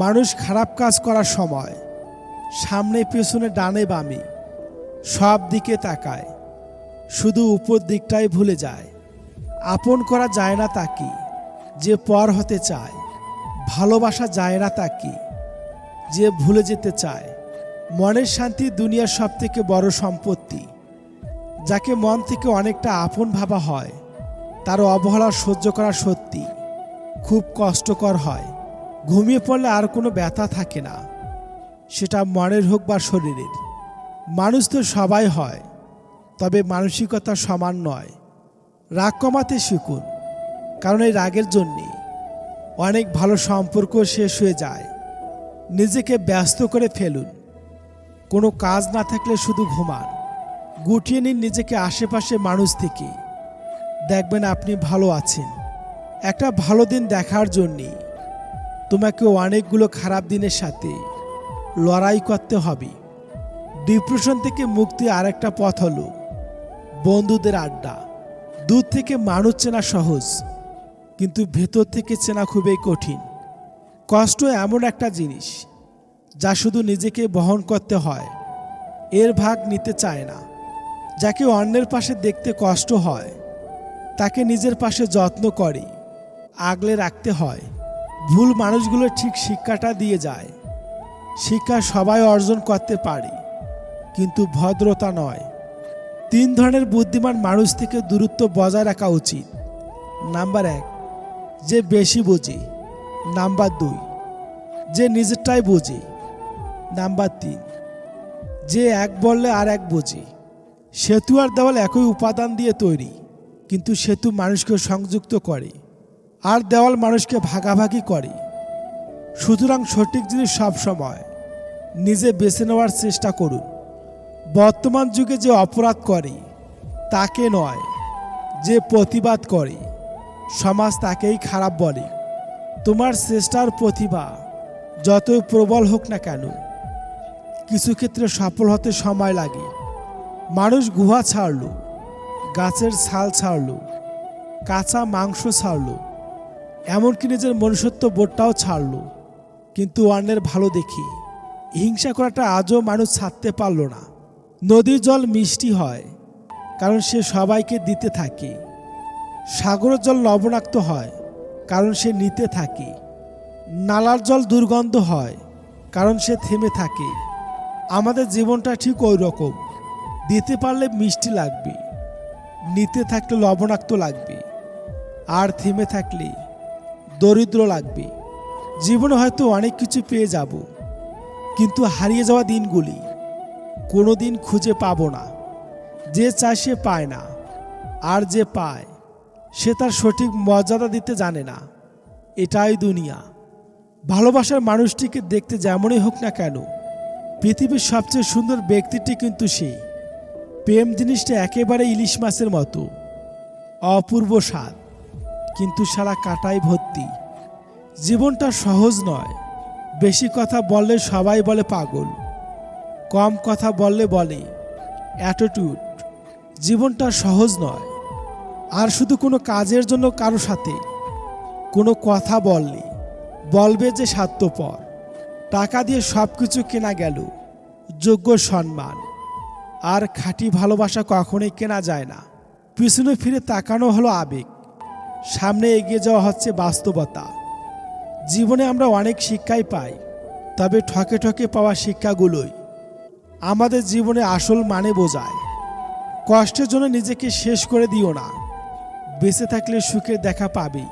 মানুষ খারাপ কাজ করার সময় সামনে পেছনে ডানে বামে সব দিকে তাকায়, শুধু উপর দিকটাই ভুলে যায়। আপন করা যায় না তাকে যে পর হতে চায়, ভালোবাসা যায় না তাকে যে ভুলে যেতে চায়, মনের শান্তি দুনিয়ার সব থেকে বড় সম্পত্তি। যাকে মন থেকে অনেকটা আপন ভাবা হয়, তার অবহেলা সহ্য করা সত্যি, খুব কষ্টকর হয়। ঘুমিয়ে পড়লে আর কোনো ব্যথা থাকে না। সেটা মনের হোক বা শরীরের। মানুষ তো সবাই হয়, তবে মানসিকতা সমান নয়। রাগ কমাতে শিখুন, কারণ এই রাগের জন্যে অনেক ভালো সম্পর্ক শেষ হয়ে যায়। নিজেকে ব্যস্ত করে ফেলুন। কোনো কাজ না থাকলে শুধু ঘুমান। গুটিয়ে নিন নিজেকে আশেপাশে মানুষ থেকে। দেখবেন আপনি ভালো আছেন। একটা ভালো দিন দেখার জন্যে তোমাকে অনেকগুলো খারাপ দিনের সাথে লড়াই করতে হবে। ডিপ্রেশন থেকে মুক্তি আরেকটা পথ হলো বন্ধুদের আড্ডা। দূর থেকে মানুষ চেনা সহজ, কিন্তু ভেতর থেকে চেনা খুবই কঠিন। কষ্ট এমন একটা জিনিস যা শুধু নিজেকে বহন করতে হয়, এর ভাগ নিতে চায় না। যাকে অন্যের পাশে দেখতে কষ্ট হয়, তাকে নিজের পাশে যত্ন করে, আগলে রাখতে হয়। ভুল মানুষগুলো ঠিক শিক্ষাটা দিয়ে যায়। শিক্ষা সবাই অর্জন করতে পারে, কিন্তু ভদ্রতা নয়। তিন ধরনের বুদ্ধিমান মানুষ থেকে দূরত্ব বজায় রাখা উচিত। নাম্বার এক, যে বেশি বোঝে। নাম্বার দুই, যে নিজেরটাই বোঝে। নাম্বার তিন, যে এক বললে আর এক বোঝে। সেতু আর দেওয়াল একই উপাদান দিয়ে তৈরি, কিন্তু সেতু মানুষকে সংযুক্ত করে। আর দেওয়াল মানুষকে ভাগাভাগি করে। সুতরাং সঠিক জিনিস সব সময়। নিজে বেছে নেওয়ার চেষ্টা করুন। বর্তমান যুগে যে অপরাধ করে, তাকে নয়, যে প্রতিবাদ করে, সমাজ তাকেই খারাপ বলে। তোমার চেষ্টার প্রতিভা যতই প্রবল হোক না কেন, কিছু ক্ষেত্রে সফল হতে সময় লাগে। মানুষ গুহা ছাড়ল, গাছের ছাল ছাড়ল, কাঁচা মাংস ছাড়ল এমনকি নিজের মনুষ্যত্ব বোধটাও ছাড়ল। কিন্তু অন্যের ভালো দেখি, হিংসা করাটা আজও মানুষ ছাড়তে পারল না। নদীর জল মিষ্টি হয়, কারণ সে সবাইকে দিতে থাকে। সাগরের জল লবণাক্ত হয়, কারণ সে নিতে থাকে। নালার জল দুর্গন্ধ হয়, কারণ সে থেমে থাকে। আমাদের জীবনটা ঠিক ওই রকম দিতে পারলে মিষ্টি লাগবে, নিতে থাকলে লবণাক্ত লাগবে, আর থেমে থাকলে দরিদ্র লাগবে। জীবনে হয়তো অনেক কিছু পেয়ে যাব, কিন্তু হারিয়ে যাওয়া দিনগুলি কোনো দিন খুঁজে পাবো না। যে চায় সে পায় না, আর যে পায়, সে তার সঠিক মর্যাদা দিতে জানে না। এটাই দুনিয়া। ভালোবাসার মানুষটিকে দেখতে যেমনই হোক না কেন, পৃথিবীর সবচেয়ে সুন্দর ব্যক্তিটি কিন্তু সে। প্রেম জিনিসটা একেবারে ইলিশ মাছের মতো, অপূর্ব স্বাদ। কিন্তু সারা কাটাই ভর্তি। জীবনটা সহজ নয়। বেশি কথা বললে সবাই বলে পাগল। কম কথা বললে বলে। অ্যাটিটিউড জীবনটা সহজ নয়। আর শুধু কোনো কাজের জন্য কারও সাথে। কোনো কথা বললে। বলবে যে স্বার্থপর। টাকা দিয়ে সব কিছু কেনা গেল। যোগ্য সম্মান। আর খাঁটি ভালোবাসা কখনোই কেনা যায় না। পিছনে ফিরে তাকানো হলো আবেগ। সামনে এগিয়ে যাওয়া হচ্ছে বাস্তবতা। জীবনে আমরা অনেক শিক্ষাই পাই, তবে ঠকে ঠকে পাওয়া শিক্ষাগুলোই আমাদের জীবনে আসল মানে বোঝায়। কষ্টের জন্য নিজেকে শেষ করে দিও না, বেঁচে থাকলে সুখের দেখা পাবেই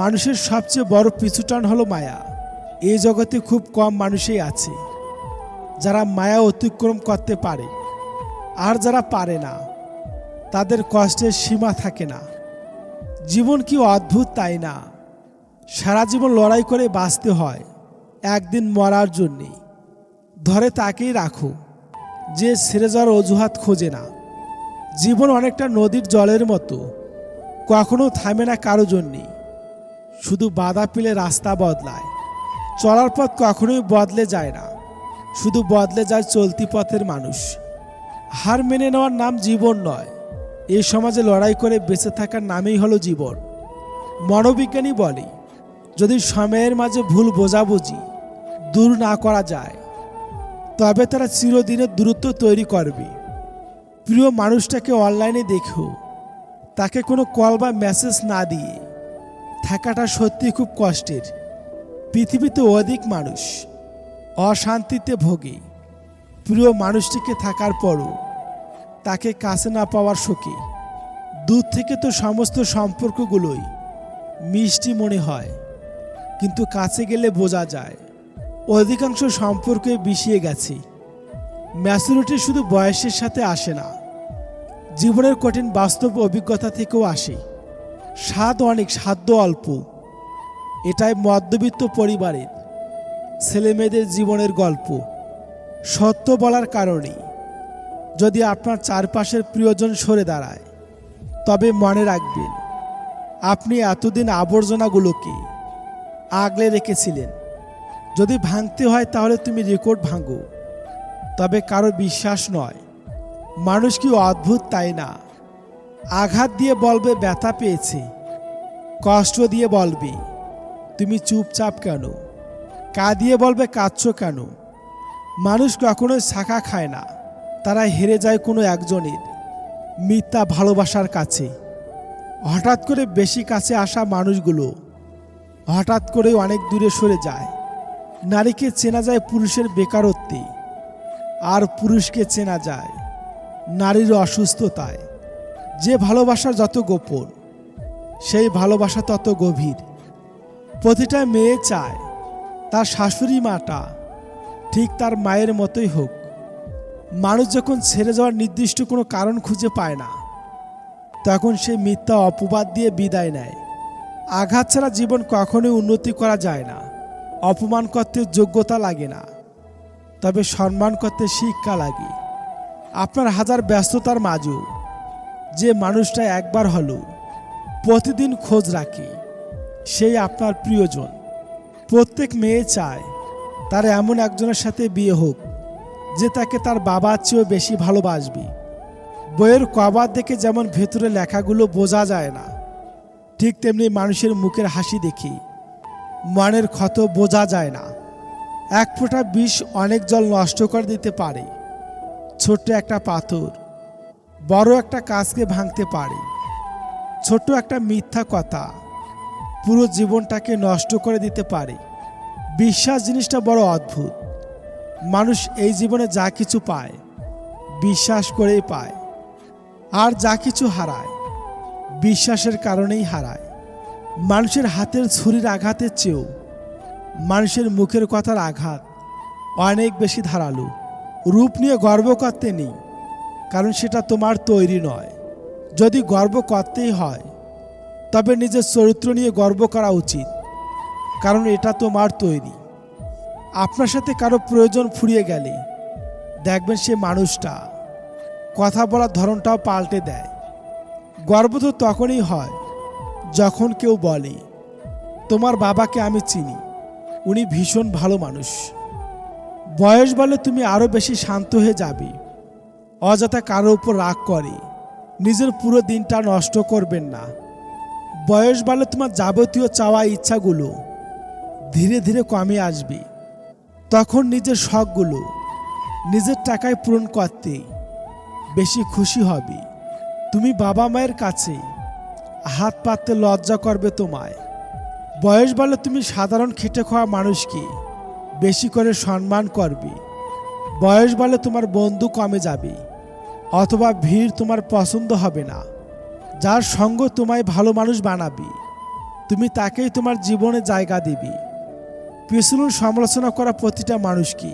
মানুষের সবচেয়ে বড় পিছুটান হলো মায়া। এই জগতে খুব কম মানুষই আছে, যারা মায়া অতিক্রম করতে পারে, আর যারা পারে না, তাদের কষ্টের সীমা থাকে না। জীবন কি অদ্ভুত তাই না? সারা জীবন লড়াই করে বাঁচতে হয়, একদিন মরার জন্যে ধরে তাকেই রাখো, যে ছেড়ে যাওয়ার অজুহাত খোঁজে না। জীবন অনেকটা নদীর জলের মতো, কখনো থামে না কারও জন্যে। শুধু বাধা পেলে রাস্তা বদলায়, চলার পথ কখনোই বদলে যায় না। শুধু বদলে যায় চলতি পথের মানুষ। হার মেনে নেওয়ার নাম জীবন নয় এই সমাজে লড়াই করে বেঁচে থাকার নামেই হলো জীবন। মনোবিজ্ঞানী বলে, যদি সময়ের মাঝে ভুল বোঝাবুঝি দূর না করা যায়, তবে তারা চিরদিনের দূরত্ব তৈরি করবে। প্রিয় মানুষটাকে অনলাইনে দেখো। তাকে কোনো কল বা মেসেজ না দিয়ে। থাকাটা সত্যি খুব কষ্টের। পৃথিবীতে অধিক মানুষ অশান্তিতে ভোগে। প্রিয় মানুষটিকে থাকার পরও তাকে কাছে না পাওয়ার শোকে। দূর থেকে তো সমস্ত সম্পর্কগুলোই মিষ্টি মনে হয়, কিন্তু কাছে গেলে বোঝা যায়, অধিকাংশ সম্পর্কে বিষিয়ে গেছে। ম্যাচুরিটি শুধু বয়সের সাথে আসে না, জীবনের কঠিন বাস্তব অভিজ্ঞতা থেকেও আসে। স্বাদ অনেক সাধ্য অল্প। এটাই মধ্যবিত্ত পরিবারের ছেলেমেয়েদের জীবনের গল্প। সত্য বলার কারণে যদি আপনার চারপাশের প্রিয়জন সরে দাঁড়ায়, তবে মনে রাখবেন, আপনি এতদিন আবর্জনাগুলোকে আগলে রেখেছিলেন। যদি ভাঙতে হয় তাহলে তুমি রেকর্ড ভাঙো, তবে কারও বিশ্বাস নয়। মানুষ কি অদ্ভুত তাই না? আঘাত দিয়ে বলবে, ব্যথা পেয়েছে। কষ্ট দিয়ে বলবে, তুমি চুপচাপ কেন? কাঁদিয়ে বলবে, কাঁদছ কেন? মানুষ কখনোই শাখা খায় না। তারা হেরে যায় কোনো একজনের। মিথ্যা ভালোবাসার কাছে। হঠাৎ করে বেশি কাছে আসা মানুষগুলো হঠাৎ করে অনেক দূরে সরে যায়। নারীকে চেনা যায় পুরুষের বেকারত্বে। আর পুরুষকে চেনা যায় নারীর অসুস্থতায়। যে ভালোবাসা যত গোপন, সেই ভালোবাসা তত গভীর। প্রতিটা মেয়ে চায় তার শাশুড়ি মাটা ঠিক তার মায়ের মতোই হোক। মানুষ যখন ছেড়ে যাওয়ার নির্দিষ্ট কোনো কারণ খুঁজে পায় না, তখন সে মিথ্যা অপবাদ দিয়ে বিদায় নেয়। আঘাত ছাড়া জীবন কখনোই উন্নতি করা যায় না। অপমান করতে যোগ্যতা লাগে না, তবে সম্মান করতে শিক্ষা লাগে। আপনার হাজার ব্যস্ততার মাঝেও যে মানুষটা একবার হলো, প্রতিদিন খোঁজ রাখে, সেই আপনার প্রিয়জন। প্রত্যেক মেয়ে চায় তার এমন একজনের সাথে বিয়ে হোক। যে তাকে তার বাবার চেয়েও বেশি ভালোবাসবে। বইয়ের কভার দেখে যেমন ভেতরে লেখাগুলো বোঝা যায় না, ঠিক তেমনি মানুষের মুখের হাসি দেখি। মনের ক্ষত বোঝা যায় না। এক ফোঁটা বিষ অনেক জল নষ্ট করে দিতে পারে। ছোট্ট একটা পাথর, বড় একটা কাজকে ভাঙতে পারে। ছোট্ট একটা মিথ্যা কথা, পুরো জীবনটাকে নষ্ট করে দিতে পারে। বিশ্বাস জিনিসটা বড় অদ্ভুত। মানুষ এই জীবনে যা কিছু পায়, বিশ্বাস করেই পায়। আর যা কিছু হারায়, বিশ্বাসের কারণেই হারায়। মানুষের হাতের ছুরির আঘাতের চেয়েও মানুষের মুখের কথার আঘাত অনেক বেশি ধারালো। রূপ নিয়ে গর্ব করতে নেই, কারণ সেটা তোমার তৈরি নয়। যদি গর্ব করতেই হয়, তবে নিজের চরিত্র নিয়ে গর্ব করা উচিত, কারণ এটা তোমার তৈরি। আপনার সাথে কারও প্রয়োজন ফুরিয়ে গেলে দেখবেন সে মানুষটা কথা বলার ধরনটাও পাল্টে দেয়। গর্ব তো তখনই হয় যখন কেউ বলে, তোমার বাবাকে আমি চিনি, উনি ভীষণ ভালো মানুষ। বয়স বলে তুমি আরও বেশি শান্ত হয়ে যাবে, অযথা কারও উপর রাগ করে, নিজের পুরো দিনটা নষ্ট করবেন না। বয়স বলে তোমার যাবতীয় চাওয়া ইচ্ছাগুলো ধীরে ধীরে কমে আসবে। তখন নিজের শখগুলো নিজের টাকায় পূরণ করতে বেশি খুশি হবে। তুমি বাবা মায়ের কাছে হাত পাততে লজ্জা করবে তোমায়। বয়স বলে তুমি সাধারণ খেটে খাওয়া মানুষকে বেশি করে সম্মান করবে। বয়স বলে তোমার বন্ধু কমে যাবে, অথবা ভিড় তোমার পছন্দ হবে না। যার সঙ্গ তোমায় ভালো মানুষ বানাবে, তুমি তাকেই তোমার জীবনে জায়গা দিবি। পিছনুর সমালোচনা করা প্রতিটা মানুষকে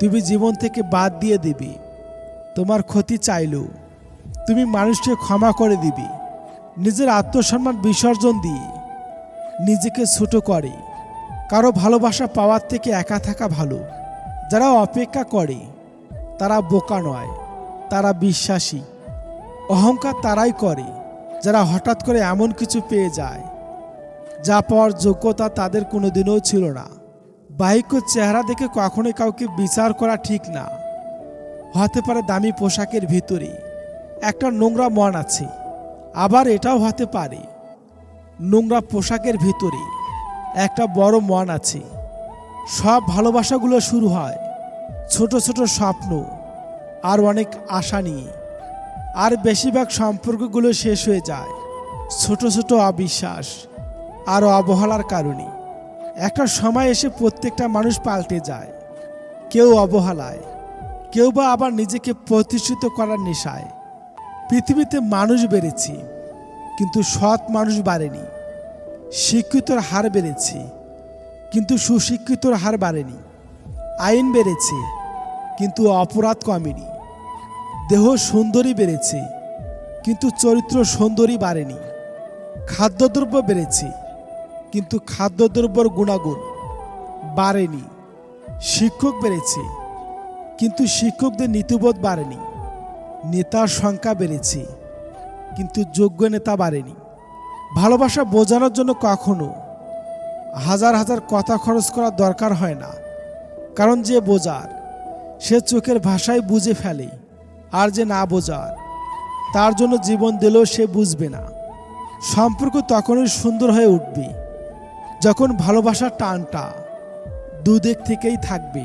তুমি জীবন থেকে বাদ দিয়ে দিবি। তোমার ক্ষতি চাইলেও। তুমি মানুষকে ক্ষমা করে দিবি। নিজের আত্মসম্মান বিসর্জন দিয়ে নিজেকে ছোট করে। কারও ভালোবাসা পাওয়ার থেকে একা থাকা ভালো। যারা অপেক্ষা করে, তারা বোকা নয়। তারা বিশ্বাসী। অহংকার তারাই করে। যারা হঠাৎ করে এমন কিছু পেয়ে যায়, যা পাওয়ার যোগ্যতা তাদের কোনোদিনও ছিল না। বাহিক্য চেহারা দেখে কখনোই কাউকে বিচার করা ঠিক না। হতে পারে দামি পোশাকের ভিতরে একটা নোংরা মন আছে, আবার এটাও হতে পারে নোংরা পোশাকের ভিতরে একটা বড় মন আছে। সব ভালোবাসাগুলো শুরু হয় ছোট ছোট স্বপ্ন আর অনেক আশা নিয়ে। আর বেশিরভাগ সম্পর্কগুলো শেষ হয়ে যায় ছোট ছোট অবিশ্বাস আর অবহেলার কারণে। একটা সময় এসে প্রত্যেকটা মানুষ পাল্টে যায়। কেউ অবহেলায়, কেউ বা আবার নিজেকে প্রতিষ্ঠিত করার নেশায়। পৃথিবীতে মানুষ বেড়েছে, কিন্তু সৎ মানুষ বাড়েনি। শিক্ষিতর হার বেড়েছে, কিন্তু সুশিক্ষিতর হার বাড়েনি। আইন বেড়েছে, কিন্তু অপরাধ কমেনি। দেহ সুন্দরী বেড়েছে, কিন্তু চরিত্র সুন্দরী বাড়েনি। খাদ্যদ্রব্য বেড়েছে কিন্তু খাদ্যদ্রব্যর গুণাগুণ বাড়েনি, শিক্ষক বেড়েছে, কিন্তু শিক্ষকদের নীতিবোধ বাড়েনি, নেতার সংখ্যা বেড়েছে, কিন্তু যোগ্য নেতা বাড়েনি। ভালোবাসা বোঝানোর জন্য কখনো হাজার হাজার কথা খরচ করার দরকার হয় না, কারণ যে বোঝার, সে চোখের ভাষায় বুঝে ফেলে, আর যে না বোঝার, তার জন্য জীবন দিলেও সে বুঝবে না। সম্পর্ক তখনই সুন্দর হয়ে উঠবে। যখন ভালোবাসার টানটা দুদিক থেকেই থাকবে,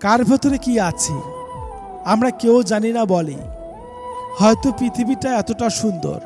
কার ভেতরে কি আছে, আমরা কেউ জানি না বলে। হয়তো পৃথিবীটা এতটা সুন্দর।